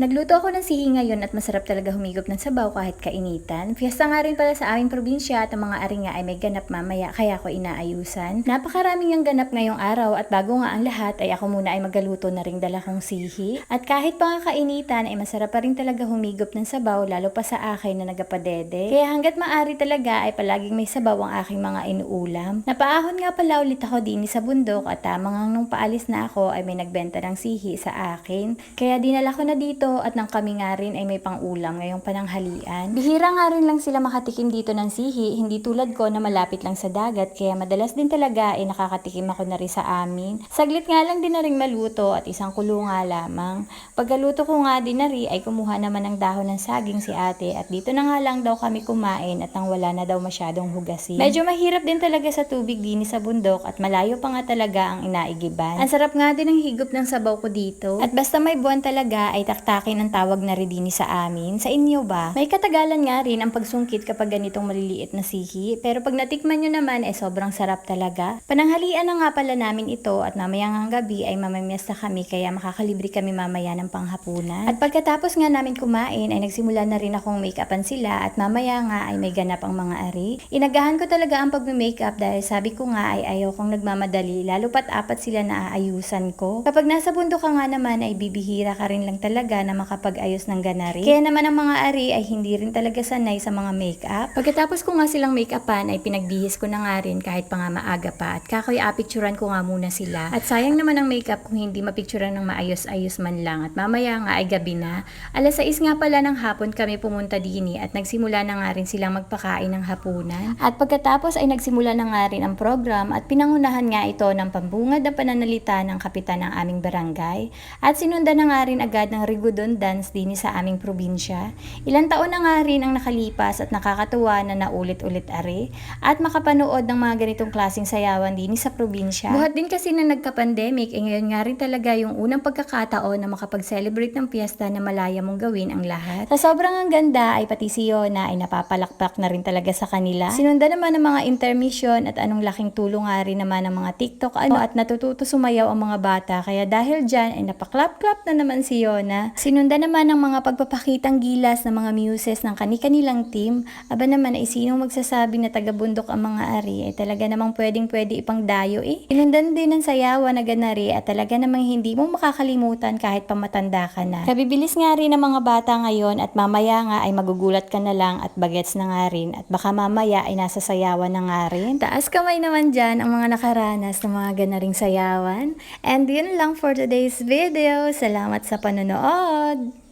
Nagluto ako ng sihi ngayon at masarap talaga humigop ng sabaw kahit kainitan. Fiesta nga rin pala sa aming probinsya at ang mga ari nga ay may ganap mamaya kaya ako inaayusan. Napakaraming ang ganap ngayong araw at bago nga ang lahat ay ako muna ay magaluto na ring dala kong sihi. At kahit pa nga kainitan ay masarap pa rin talaga humigop ng sabaw lalo pa sa akin na nagapadede. Kaya hanggat maari talaga ay palaging may sabaw ang aking mga inuulam. Napaahon nga pala ulit ako din sa bundok at tamang nung paalis na ako ay may nagbenta ng sihi sa akin. Kaya dinala ko na dito at nang kami nga rin ay may pang-ulam ngayong pananghalian. Bihira nga rin lang sila makatikim dito ng sihi, hindi tulad ko na malapit lang sa dagat kaya madalas din talaga ay nakakatikim ako na rin sa amin. Saglit nga lang din na rin maluto at isang kulo nga lamang. Pagkaluto ko nga din na rin ay kumuha naman ng dahon ng saging si ate at dito na nga lang daw kami kumain at nang wala na daw masyadong hugasin. Medyo mahirap din talaga sa tubig din sa bundok at malayo pa nga talaga ang inaigiban. Ang sarap nga din ng higop ng sabaw ko dito. At basta may buwan talaga ay taktakin ang tawag na ridini sa amin. Sa inyo ba? May katagalan nga rin ang pagsungkit kapag ganitong maliliit na sihi. Pero pag natikman nyo naman ay sobrang sarap talaga. Pananghalian na nga pala namin ito at mamayang gabi ay mamamiesta kami kaya makakalibre kami mamaya ng panghapunan. At pagkatapos nga namin kumain ay nagsimula na rin akong make-upan sila at mamaya nga ay may ganap ang mga ari. Inagahan ko talaga ang pag-makeup dahil sabi ko nga ay ayaw kong nagmamadali lalo pat apat sila na aayusan ko. Kapag nasa bundok ka nga naman ay bibihira ka rin lang talaga na makapag-ayos ng ganari. Kaya naman ang mga ari ay hindi rin talaga sanay sa mga makeup. Pagkatapos ko nga silang make-upan ay pinagbihis ko na nga rin kahit pa nga maaga pa at kakoy apicturan ko nga muna sila. At sayang naman ang makeup kung hindi mapicturan ng maayos-ayos man lang at mamaya nga ay gabi na. Alas 6 nga pala ng hapon kami pumunta dini at nagsimula na nga rin silang magpakain ng hapunan. At pagkatapos ay nagsimula na nga rin ang program at pinangunahan nga ito ng pambungad na pananalita ng kapitan ng aming barangay. At sinundan na nga rin agad ng Rigudon Dance din sa aming probinsya. Ilang taon na nga rin ang nakalipas at nakakatuwa na naulit-ulit are at makapanood ng mga ganitong klaseng sayawan din sa probinsya. Buhat din kasi na nagka-pandemic, eh ngayon nga rin talaga yung unang pagkakataon na makapag-celebrate ng piyesta na malaya mong gawin ang lahat. Sa sobrang ang ganda ay pati si Yona ay napapalakpak na rin talaga sa kanila. Sinundan naman ng mga intermission at anong laking tulong nga rin naman ng mga TikTok ano at natututo sumayaw ang mga bata kaya dahil dyan ay napaklap-klap na naman si Yona. Sinundan naman ng mga pagpapakitang gilas ng mga muses ng kani-kanilang team. Aba naman ay sinong magsasabi na taga-bundok ang mga ari ay talaga namang pwedeng pwede ipang dayo eh. Sinundan din ng sayawan na ganari at talaga namang hindi mo makakalimutan kahit pamatanda ka na. Kabibilis nga rin ng mga bata ngayon at mamaya nga ay magugulat ka na lang at bagets na nga rin at baka mamaya ay nasa sayawan na nga rin. Taas kamay naman dyan ang mga nakaranas ng mga ganaring sayawan. And yun lang for today's video. Salamat sa panonood! God.